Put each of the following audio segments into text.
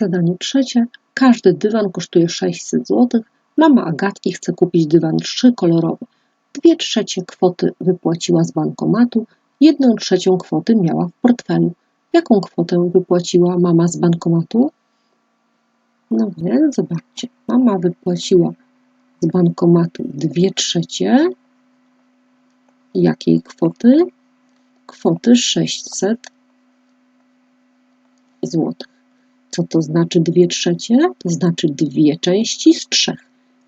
Zadanie trzecie. Każdy dywan kosztuje 600 zł. Mama Agatki chce kupić dywan trzykolorowy. Dwie trzecie kwoty wypłaciła z bankomatu, jedną trzecią kwoty miała w portfelu. Jaką kwotę wypłaciła mama z bankomatu? No więc zobaczcie, mama wypłaciła z bankomatu dwie trzecie. Jakiej kwoty? Kwoty 600 złotych. Co to znaczy dwie trzecie? To znaczy dwie części z trzech.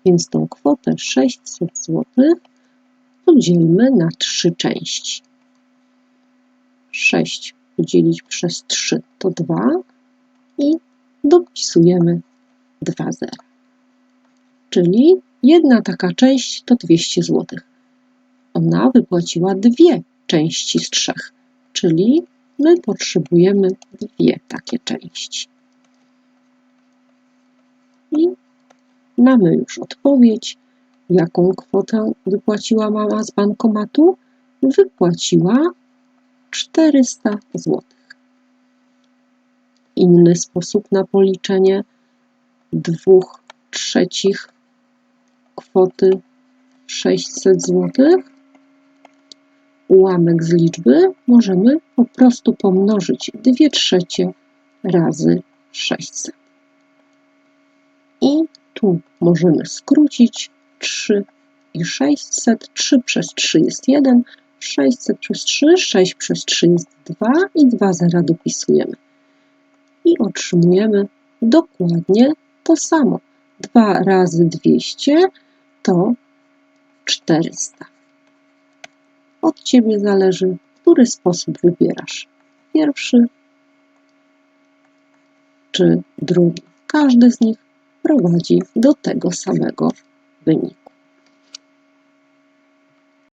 Więc tą kwotę 600 zł podzielmy na trzy części. 6 podzielić przez 3 to 2 i dopisujemy 2 zera. Czyli jedna taka część to 200 zł. Ona wypłaciła dwie części z trzech, czyli my potrzebujemy dwie takie części. I mamy już odpowiedź, jaką kwotę wypłaciła mama z bankomatu. Wypłaciła 400 zł. Inny sposób na policzenie dwóch trzecich kwoty 600 zł. Ułamek z liczby możemy po prostu pomnożyć 2 trzecie razy 600. I tu możemy skrócić 3 i 600. 3 przez 3 jest 1, 600 przez 3, 6 przez 3 jest 2 i 2 zera dopisujemy. I otrzymujemy dokładnie to samo. 2 razy 200 to 400. Od Ciebie zależy, który sposób wybierasz. Pierwszy czy drugi. Każdy z nich prowadzi do tego samego wyniku.